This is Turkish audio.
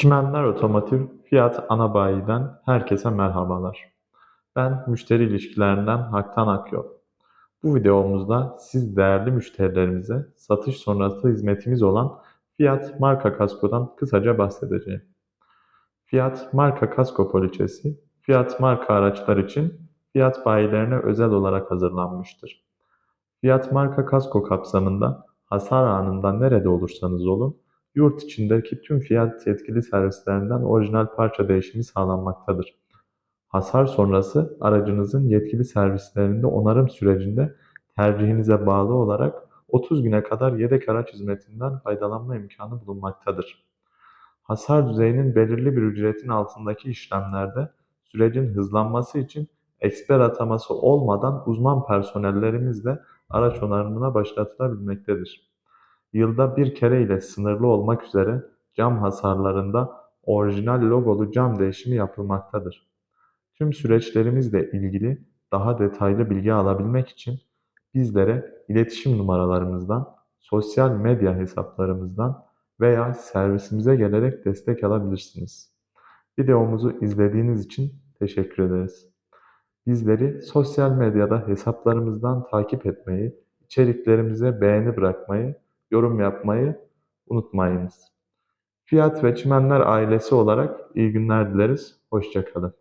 Çimenler Otomotiv Fiyat Anabayi'den herkese merhabalar. Ben müşteri ilişkilerinden Haktan Akyol. Bu videomuzda siz değerli müşterilerimize satış sonrası hizmetimiz olan Fiyat Marka Kasko'dan kısaca bahsedeceğim. Fiyat Marka Kasko poliçesi, Fiyat marka araçlar için Fiyat bayilerine özel olarak hazırlanmıştır. Fiyat Marka Kasko kapsamında hasar anında nerede olursanız olun, yurt içindeki tüm fiyat yetkili servislerinden orijinal parça değişimi sağlanmaktadır. Hasar sonrası aracınızın yetkili servislerinde onarım sürecinde tercihinize bağlı olarak 30 güne kadar yedek araç hizmetinden faydalanma imkanı bulunmaktadır. Hasar düzeyinin belirli bir ücretin altındaki işlemlerde sürecin hızlanması için eksper ataması olmadan uzman personellerimizle araç onarımına başlatılabilmektedir. Yılda bir kere ile sınırlı olmak üzere cam hasarlarında orijinal logolu cam değişimi yapılmaktadır. Tüm süreçlerimizle ilgili daha detaylı bilgi alabilmek için bizlere iletişim numaralarımızdan, sosyal medya hesaplarımızdan veya servisimize gelerek destek alabilirsiniz. Videomuzu izlediğiniz için teşekkür ederiz. Bizleri sosyal medyada hesaplarımızdan takip etmeyi, içeriklerimize beğeni bırakmayı, yorum yapmayı unutmayınız. Fiyat ve Çimenler ailesi olarak iyi günler dileriz. Hoşçakalın.